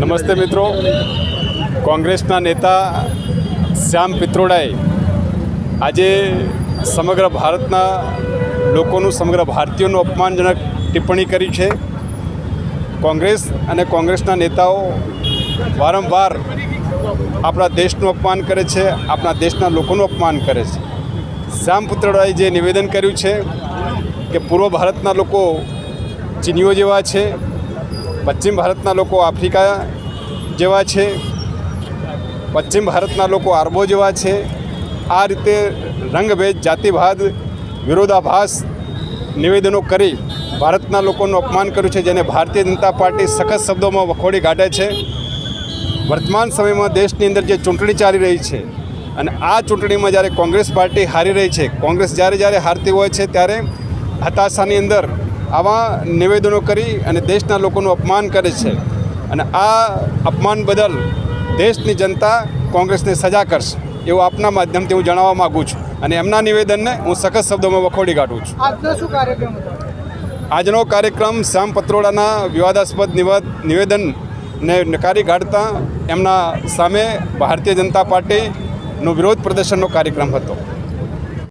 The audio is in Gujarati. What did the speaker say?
નમસ્તે મિત્રો. કોંગ્રેસના નેતા શ્યામ પિત્રોડાએ આજે સમગ્ર ભારતના લોકોનું, સમગ્ર ભારતીયોનું અપમાનજનક ટિપ્પણી કરી છે. કોંગ્રેસ અને કોંગ્રેસના નેતાઓ વારંવાર આપણા દેશનું અપમાન કરે છે, આપણા દેશના લોકોનું અપમાન કરે છે. શ્યામ પિત્રોડાએ જે નિવેદન કર્યું છે કે પૂર્વ ભારતના લોકો ચીનીઓ જેવા છે પશ્ચિમ ભારતના લોકો આફ્રિકા જેવા છે, પશ્ચિમ ભારતના લોકો આરબો જેવા છે. આ રીતે રંગભેદ, જાતિવાદ, વિરોધાભાસ નિવેદનો કરી ભારતના લોકોનું અપમાન કર્યું છે, જેને ભારતીય જનતા પાર્ટી સખત શબ્દોમાં વખોડી કાઢે છે. વર્તમાન સમયમાં દેશની અંદર જે ચૂંટણી ચાલી રહી છે અને આ ચૂંટણીમાં જ્યારે કોંગ્રેસ પાર્ટી હારી રહી છે, કોંગ્રેસ જ્યારે જ્યારે હારતી હોય છે, ત્યારે હતાશાની અંદર આવા નિવેદનો કરી અને દેશના લોકોનું અપમાન કરે છે. અને આ અપમાન બદલ દેશની જનતા કોંગ્રેસને સજા કરશે. એવું આપના માધ્યમથી હું જણાવવા માગું છું. અને એમના નિવેદનને હું સખત શબ્દોમાં વખોડી કાઢું છું. આજનો કાર્યક્રમ શ્યામ પત્રોડાના વિવાદાસ્પદ નિવાદ નિવેદનને નકારી કાઢતા એમના સામે ભારતીય જનતા પાર્ટીનો વિરોધ પ્રદર્શનનો કાર્યક્રમ હતો.